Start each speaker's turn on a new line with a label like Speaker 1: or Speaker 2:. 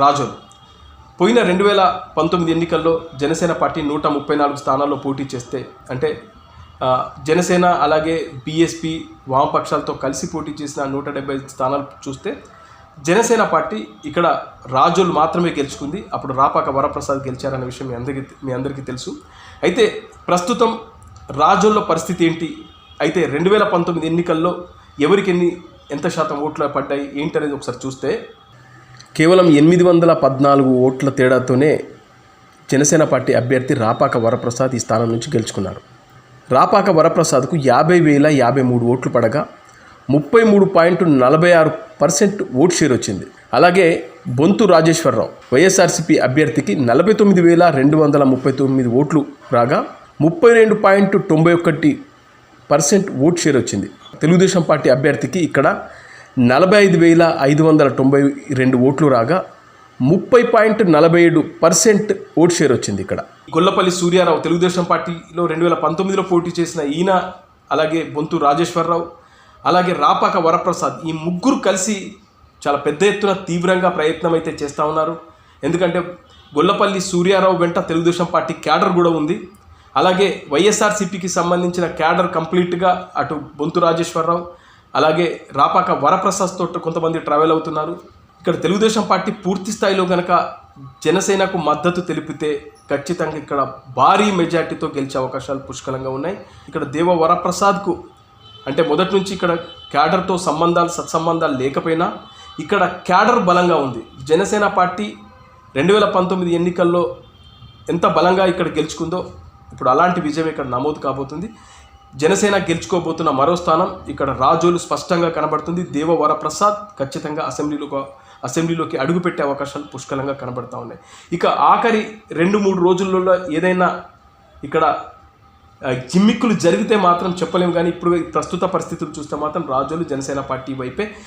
Speaker 1: రాజోలు పోయిన రెండు వేల పంతొమ్మిది ఎన్నికల్లో జనసేన పార్టీ నూట ముప్పై నాలుగు స్థానాల్లో పోటీ చేస్తే అంటే జనసేన అలాగే బీఎస్పీ వామపక్షాలతో కలిసి పోటీ చేసిన నూట డెబ్బై స్థానాలు చూస్తే జనసేన పార్టీ ఇక్కడ రాజోలు మాత్రమే గెలుచుకుంది. అప్పుడు రాపాక వరప్రసాద్ గెలిచారనే విషయం మీ అందరికీ మీ అందరికీ తెలుసు. అయితే ప్రస్తుతం రాజోల్లో పరిస్థితి ఏంటి? అయితే రెండు వేల పంతొమ్మిది ఎన్నికల్లో ఎవరికి ఎన్ని ఎంత శాతం ఓట్లు పడ్డాయి? ఏంటి అనేది ఒకసారి చూస్తే కేవలం ఎనిమిది వందల పద్నాలుగు ఓట్ల తేడాతోనే జనసేన పార్టీ అభ్యర్థి రాపాక వరప్రసాద్ ఈ స్థానం నుంచి గెలుచుకున్నారు. రాపాక వరప్రసాద్కు యాభై వేల యాభై మూడు ఓట్లు పడగా ముప్పై మూడు పాయింట్ నలభై ఆరు పర్సెంట్ ఓట్ షేర్ వచ్చింది. అలాగే బొంతు రాజేశ్వరరావు వైఎస్ఆర్సీపీ అభ్యర్థికి నలభై తొమ్మిది వేల రెండు వందల ముప్పై తొమ్మిది ఓట్లు రాగా ముప్పై రెండు పాయింట్ తొంభై ఒకటి పర్సెంట్ ఓట్ షేర్ వచ్చింది. తెలుగుదేశం పార్టీ అభ్యర్థికి ఇక్కడ నలభై ఐదు వేల ఐదు వందల తొంభై రెండు ఓట్లు రాగా ముప్పై పాయింట్ నలభై ఏడు పర్సెంట్ ఓట్ షేర్ వచ్చింది ఇక్కడ. గొల్లపల్లి సూర్యారావు తెలుగుదేశం పార్టీలో రెండు వేల పంతొమ్మిదిలో పోటీ చేసిన ఈయన అలాగే బొంతు రాజేశ్వరరావు అలాగే రాపాక వరప్రసాద్ ఈ ముగ్గురు కలిసి చాలా పెద్ద ఎత్తున తీవ్రంగా ప్రయత్నం అయితే చేస్తూ ఉన్నారు. ఎందుకంటే గొల్లపల్లి సూర్యారావు వెంట తెలుగుదేశం పార్టీ క్యాడర్ కూడా ఉంది. అలాగే వైఎస్ఆర్సీపీకి సంబంధించిన క్యాడర్ కంప్లీట్గా అటు బొంతు రాజేశ్వరరావు అలాగే రాపాక వరప్రసాద్తో కొంతమంది ట్రావెల్ అవుతున్నారు. ఇక్కడ తెలుగుదేశం పార్టీ పూర్తి స్థాయిలో కనుక జనసేనకు మద్దతు తెలిపితే ఖచ్చితంగా ఇక్కడ భారీ మెజార్టీతో గెలిచే అవకాశాలు పుష్కలంగా ఉన్నాయి. ఇక్కడ దేవ వరప్రసాద్కు అంటే మొదటి నుంచి ఇక్కడ క్యాడర్తో సంబంధాలు సత్సంబంధాలు లేకపోయినా ఇక్కడ క్యాడర్ బలంగా ఉంది. జనసేన పార్టీ రెండు వేల పంతొమ్మిది ఎన్నికల్లో ఎంత బలంగా ఇక్కడ గెలుచుకుందో ఇప్పుడు అలాంటి విజయం ఇక్కడ నమోదు కాబోతుంది. జనసేన గెలుచుకోబోతున్న మరో స్థానం. ఇక్కడ రాజోలు స్పష్టంగా కనబడుతుంది. దేవవర ప్రసాద్ ఖచ్చితంగా అసెంబ్లీలో అసెంబ్లీలోకి అడుగుపెట్టే అవకాశాలు పుష్కలంగా కనబడతా ఉన్నాయి. ఇక ఆఖరి రెండు మూడు రోజులలో ఏదైనా ఇక్కడ జిమ్మిక్కులు జరిగితే మాత్రం చెప్పలేము. కానీ ఇప్పుడు ప్రస్తుత పరిస్థితులు చూస్తే మాత్రం రాజోలు జనసేన పార్టీ వైపే